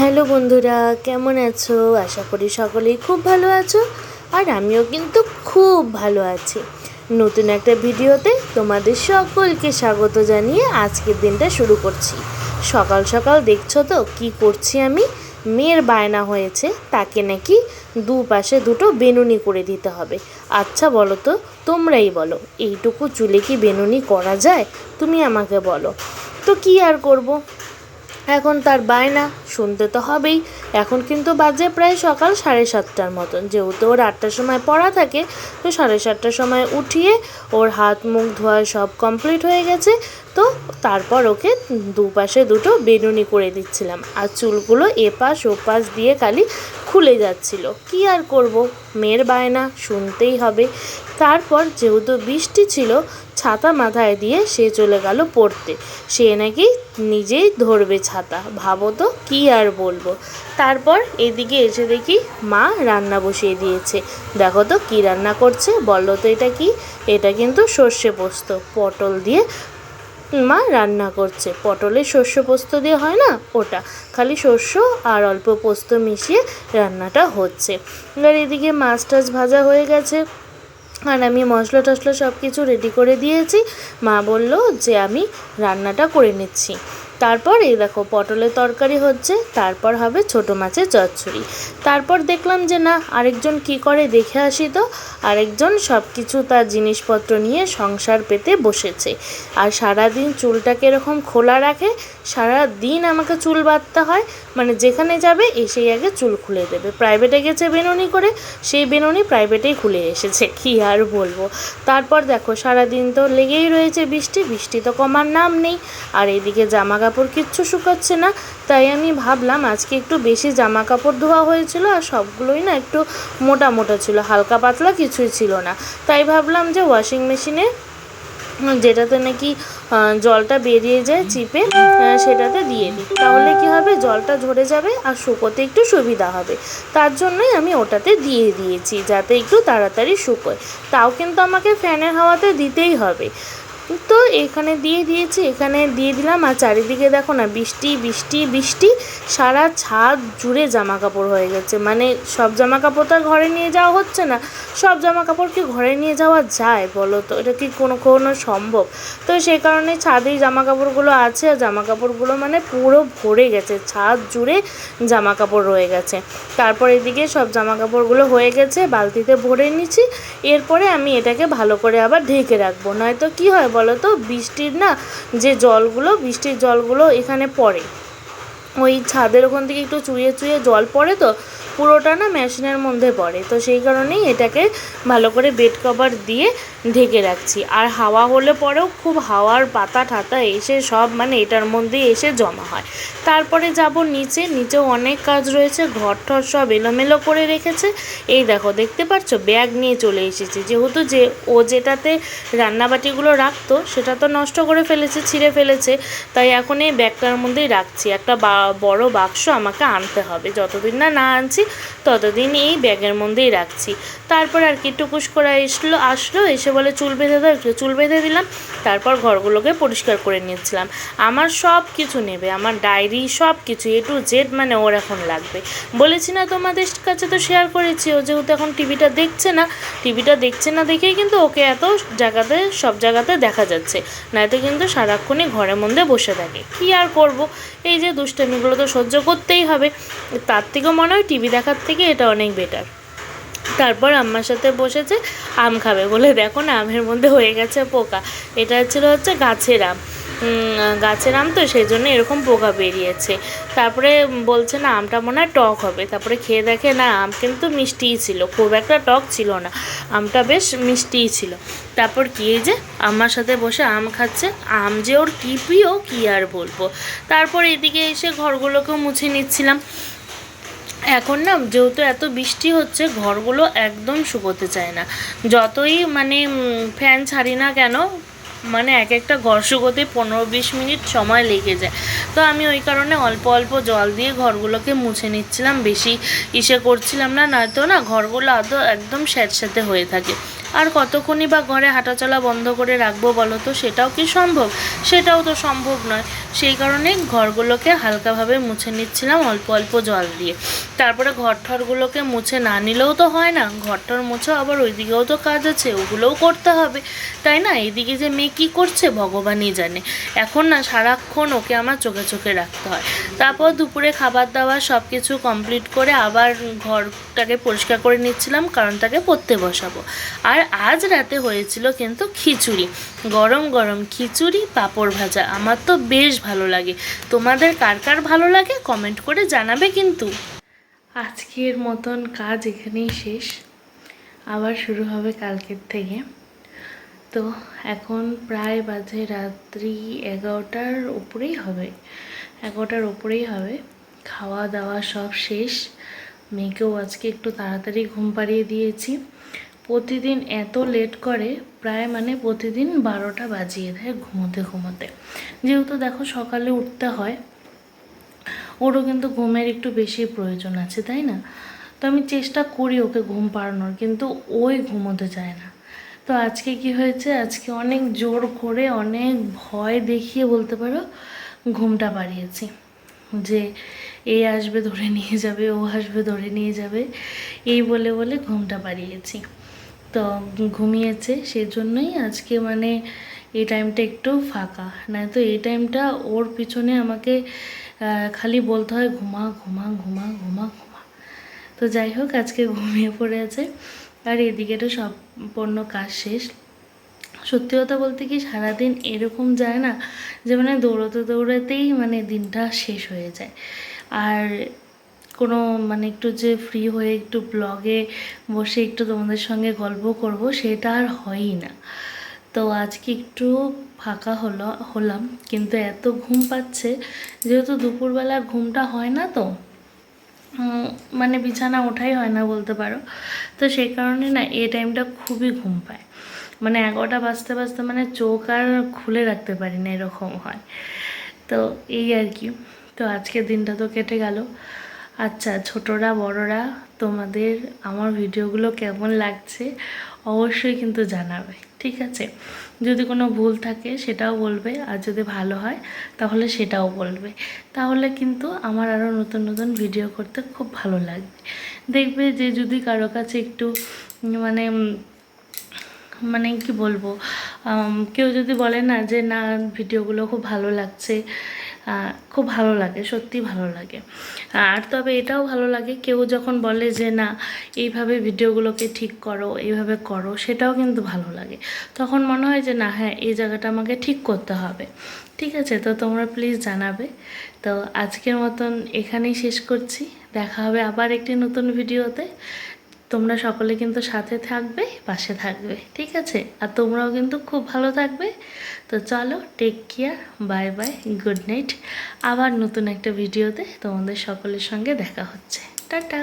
Hello বন্ধুরা, কেমন আছো? আশা করি সকলেই খুব ভালো আছো আর আমিও কিন্তু খুব ভালো আছি। নতুন একটা ভিডিওতে তোমাদের সকলকে স্বাগত জানিয়ে আজকের দিনটা শুরু করছি। সকাল সকাল দেখছ তো কি করছি আমি? মেয়ের বায়না হয়েছে, তাকে নাকি দুপাশে দুটো বেনুনি করে দিতে হবে। আচ্ছা বলো তো, তোমরাই বলো, এইটুকু চুলে কি বেনুনি করা যায়? তুমি আমাকে বলো। তো কি আর করব? এখন তার বায়না শুনতে তো হবেই। এখন কিন্তু বাজে প্রায় সকাল সাড়ে সাতটার মতন। যেহেতু ওর আটটার সময় পড়া থাকে, তো সাড়ে সাতটার সময় উঠিয়ে ওর হাত মুখ ধোয়া সব কমপ্লিট হয়ে গেছে। তো তারপর ওকে দুপাশে দুটো বেনুনি করে দিচ্ছিলাম। আর চুলগুলো এপাশ ওপাশ দিয়ে খালি খুলে যাচ্ছিল। কি আর করব? মেয়ের বায়না, শুনতেই হবে। তারপর যেহেতু বৃষ্টি ছিল, ছাতা মাথায় দিয়ে সে চলে গেল পড়তে। সে নাকি নিজেই ধরবে ছাতা। ভাবো তো কী আর বলব। তারপর এদিকে এসে দেখি মা রান্না বসিয়ে দিয়েছে। দেখো তো কী রান্না করছে, বলো তো এটা কি? এটা কিন্তু সর্ষে পোস্ত। পটল দিয়ে মা রান্না করছে। পটলে শস্য পোস্ত দিয়ে হয় না? ওটা। খালি শস্য আর অল্প পোস্ত মিশিয়ে রান্নাটা হচ্ছে। এবার এদিকে মাছ টাছ ভাজা হয়ে গেছে। আর আমি মশলা টশলা সব কিছু রেডি করে দিয়েছি। মা বলল যে আমি রান্নাটা করে নিচ্ছি। তারপর এই দেখো, পটলের তরকারি হচ্ছে, তারপর হবে ছোটো মাছের চচ্চড়ি। তারপর দেখলাম যে না, আরেকজন কি করে দেখে আসি তো, আরেকজন সব কিছু তার জিনিসপত্র নিয়ে সংসার পেতে বসেছে। আর সারাদিন চুলটাকে এরকম খোলা রাখে সারা দিন আমাকে চুল বাঁধতে হয় মানে যেখানে যাবে এসেই আগে চুল খুলে দেবে। প্রাইভেটে গেছে বেনুনি করে, সেই বেনুনি প্রাইভেটেই খুলে এসেছে, কি আর বলব। তারপর দেখো, সারাদিন তো লেগেই রয়েছে বৃষ্টি বৃষ্টি তো কমার নাম নেই। আর এদিকে জামা কাপড় কিচ্ছু শুকাচ্ছে না। তাই আমি ভাবলাম আজকে একটু বেশি জামা কাপড় ধোয়া হয়েছিল আর সবগুলোই না একটু মোটা মোটা ছিল, হালকা পাতলা কিছুই ছিল না। তাই ভাবলাম যে ওয়াশিং মেশিনে যেটাতে নাকি জলটা বেরিয়ে যায় চিপে সেটাতে দিয়ে দিই। তাহলে কি হবে? জলটা ঝরে যাবে আর শুকোতে একটু সুবিধা হবে। তার জন্যই আমি ওটাতে দিয়ে দিয়েছি যাতে একটু তাড়াতাড়ি শুকোয়। তাও কিন্তু আমাকে ফ্যানের হাওয়াতে দিতেই হবে। তো এখানে দিয়ে দিয়েছি, এখানে দিয়ে দিলাম। আর চারিদিকে দেখো না, বৃষ্টি বৃষ্টি বৃষ্টি। সারা ছাদ জুড়ে জামা কাপড় হয়ে গেছে। মানে সব জামা কাপড় তো আর ঘরে নিয়ে যাওয়া হচ্ছে না। সব জামা কাপড় কি ঘরে নিয়ে যাওয়া যায় বলো তো? এটা কি কোনো কোনো সম্ভব? তো সেই কারণে ছাদেই জামা কাপড়গুলো আছে, আর জামা কাপড়গুলো মানে পুরো ভরে গেছে। ছাদ জুড়ে জামা কাপড় রয়ে গেছে। তারপর এদিকে সব জামা কাপড়গুলো হয়ে গেছে, বালতিতে ভরে নিচ্ছি। এরপরে আমি এটাকে ভালো করে আবার ঢেকে রাখব। নয়তো কি হয় বলো তো বৃষ্টির না যে জলগুলো, বৃষ্টির জলগুলো এখানে পড়ে। ওই ছাদের ওখান থেকে একটু চুইয়ে চুইয়ে জল পড়ে তো পুরোটা না মেশিনের মধ্যে পড়ে। তো সেই কারণেই এটাকে ভালো করে বেড কভার দিয়ে ঢেকে রাখছি। আর হাওয়া হলে পরেও খুব হাওয়ার পাতা ঠাতা এসে সব মানে এটার মধ্যে এসে জমা হয়। তারপরে যাব নিচে, নিচেও অনেক কাজ রয়েছে ঘর টর সব এলোমেলো করে রেখেছে। এই দেখো, দেখতে পাচ্ছ? ব্যাগ নিয়ে চলে এসেছি। যেহেতু যে ও যেটাতে রান্নাবাটিগুলো রাখতো, সেটা তো নষ্ট করে ফেলেছে, ছিঁড়ে ফেলেছে। তাই এখন এই ব্যাগটার মধ্যেই রাখছি। একটা বড় বাক্স আমাকে আনতে হবে। যতদিন না না আনছি ততদিন এই ব্যাগের মধ্যেই রাখছি। তারপর আর কি টুকুস করে এসলো, আসলো, এসে বলে চুল বেঁধে দাও, একটু চুল বেঁধে দিলাম, তারপর ঘরগুলোকে পরিষ্কার করে নিচ্ছিলাম আমার সব কিছু নেবে, আমার ডায়েরি, সব কিছু এ টু জেড মানে ওর এখন লাগবে। বলেছি না তোমাদের কাছে তো শেয়ার করেছি, ও যেহেতু এখন টিভিটা দেখছে না, টিভিটা দেখছে না দেখেই কিন্তু ওকে এত জায়গাতে, সব জায়গাতে দেখা যাচ্ছে। নয়তো কিন্তু সারাক্ষণই ঘরের মধ্যে বসে থাকে। কি আর করব? এই যে দুষ্টামিগুলো তো সহ্য করতেই হবে। তার থেকেও মনে হয় টিভি দেখার থেকে এটা অনেক বেটার তারপর আম্মার সাথে বসেছে, আম খাবে বলে দেখো না, আমের মধ্যে হয়ে গেছে পোকা। এটা ছিল হচ্ছে গাছের আম। গাছের আম তো সেই জন্য এরকম পোকা বেরিয়েছে। তারপরে বলছে না, আমটা মনে হয় টক হবে। তারপরে খেয়ে দেখে, না, আম কিন্তু মিষ্টিই ছিল। খুব একটা টক ছিল না। আমটা বেশ মিষ্টিই ছিল। তারপর কি এই যে আমার সাথে বসে আম খাচ্ছে। আম যে ওর কী প্রিয়, কী আর বলব? তারপর এদিকে এসে ঘরগুলোকেও মুছে নিচ্ছিলাম। এখন না, যেহেতু এত বৃষ্টি হচ্ছে, ঘরগুলো একদম শুকোতে চায় না। যতই মানে ফ্যান ছাড়ি না কেন মানে এক একটা ঘর শুকোতে পনেরো বিশ মিনিট সময় লেগে যায়। তো আমি ওই কারণে অল্প অল্প জল দিয়ে ঘরগুলোকে মুছে নিচ্ছিলাম, বেশি ইসে করছিলাম না, নয়তো না ঘরগুলো আদৌ একদম স্যাঁতস্যাঁতে হয়ে থাকে। আর কতক্ষণই বা ঘরে হাঁটাচলা বন্ধ করে রাখব বলো তো, সেটাও কি সম্ভব? সেটাও তো সম্ভব নয়। সেই কারণে ঘরগুলোকে হালকাভাবে মুছে নিচ্ছিলাম অল্প অল্প জল দিয়ে। তারপরে ঘর ঠরগুলোকে মুছে না নিলেও তো হয় না। ঘর টর মুছো, আবার ওইদিকেও তো কাজ আছে, ওগুলোও করতে হবে। তাই না? এইদিকে যে মেয়ে কী করছে ভগবানই জানে। এখন না সারাক্ষণ ওকে আমার চোখে চোখে রাখতে হয়। তারপর দুপুরে খাবার দাবার সব কিছু কমপ্লিট করে আবার ঘরটাকে পরিষ্কার করে নিচ্ছিলাম, কারণ তাকে পড়তে বসাবো। আর আজ রাতে হয়েছিল কিন্তু খিচুড়ি। গরম গরম খিচুড়ি, পাঁপড় ভাজা। আমার তো বেশ ভালো লাগে। তোমাদের কার কার ভালো লাগে? কমেন্ট করে জানাবে কিন্তু। আজকের মতন কাজ এখানেই শেষ। আবার শুরু হবে কালকের থেকে। তো এখন প্রায় বাজে রাত্রি এগারোটার উপরেই হবে। এগারোটার উপরেই হবে। খাওয়া দাওয়া সব শেষ। মেয়েকেও আজকে একটু তাড়াতাড়ি ঘুম পাড়িয়ে দিয়েছি। প্রতিদিন এত লেট করে প্রায় মানে প্রতিদিন বারোটা বাজিয়ে দেয় ঘুমোতে ঘুমোতে। যেহেতু দেখো সকালে উঠতে হয়। ওরও কিন্তু ঘুমের একটু বেশি প্রয়োজন আছে, তাই না? তো আমি চেষ্টা করি ওকে ঘুম পাড়ানোর, কিন্তু ওই ঘুমোতে চায় না। তো আজকে কি হয়েছে? আজকে অনেক জোর করে, অনেক ভয় দেখিয়ে বলতে পারো, ঘুমটা পাড়িয়েছি। যে এ আসবে ধরে নিয়ে যাবে, ও আসবে ধরে নিয়ে যাবে, এই বলে বলে ঘুমটা পাড়িয়েছি। তো ঘুমিয়েছে, সেজন্যই আজকে মানে এই টাইমটা একটু ফাঁকা। নয়তো এই টাইমটা ওর পিছনে আমাকে খালি বলতে হয় ঘুমা ঘুমা ঘুমা ঘুমা ঘুমা। তো যাই হোক, আজকে ঘুমিয়ে পড়ে আছে। আর এদিকে তো সম্পূর্ণ কাজ শেষ। সত্যি কথা বলতে কি সারাদিন এরকম যায় না যে মানে দৌড়াতে দৌড়াতেই মানে দিনটা শেষ হয়ে যায়। আর কোনো মানে একটু যে ফ্রি হয়ে একটু ব্লগে বসে একটু তোমাদের সঙ্গে গল্প করব, সেটা আর হয়ই না। তো আজকে একটু ফাঁকা হলো, হলাম, কিন্তু এত ঘুম পাচ্ছে, যেহেতু দুপুরবেলা ঘুমটা হয় না তো মানে বিছানা ওঠাই হয় না বলতে পারো। তো সেই কারণে না, এই টাইমটা খুবই ঘুম পায়। মানে এগারোটা বাজতে বাজতে মানে চোখ আর খুলে রাখতে পারি না এরকম হয়। তো এই আর কি, তো আজকের দিনটা তো কেটে গেল। আচ্ছা ছোটরা, বড়রা, তোমাদের আমার ভিডিওগুলো কেমন লাগছে, অবশ্যই কিন্তু জানাবে। ঠিক আছে? যদি কোনো ভুল থাকে সেটাও বলবে, আর যদি ভালো হয় তাহলে সেটাও বলবে। তাহলে কিন্তু আমার আরও নতুন নতুন ভিডিও করতে খুব ভালো লাগবে। দেখবে যে যদি কারও কাছে একটু মানে মানে কি বলব কেউ যদি বলে না যে, না, ভিডিওগুলো খুব ভালো লাগছে খুব ভালো লাগে সত্যি ভালো লাগে। আর তবে এটাও ভালো লাগে, কেউ যখন বলে যে, না, এইভাবে ভিডিওগুলোকে ঠিক করো, এইভাবে করো, সেটাও কিন্তু ভালো লাগে। তখন মনে হয় যে, না হ্যাঁ এই জায়গাটা আমাকে ঠিক করতে হবে। ঠিক আছে, তো তোমরা প্লিজ জানাবে। তো আজকের মতন এখানেই শেষ করছি। দেখা হবে আবার একটি নতুন ভিডিওতে। তোমরা সকলে কিন্তু সাথে থাকবে, পাশে থাকবে, ঠিক আছে? আর তোমরাও কিন্তু খুব ভালো থাকবে। তো চলো take care bye bye good night আবার নতুন একটা ভিডিওতে তোমাদের সকলের সঙ্গে দেখা হচ্ছে। টাটা!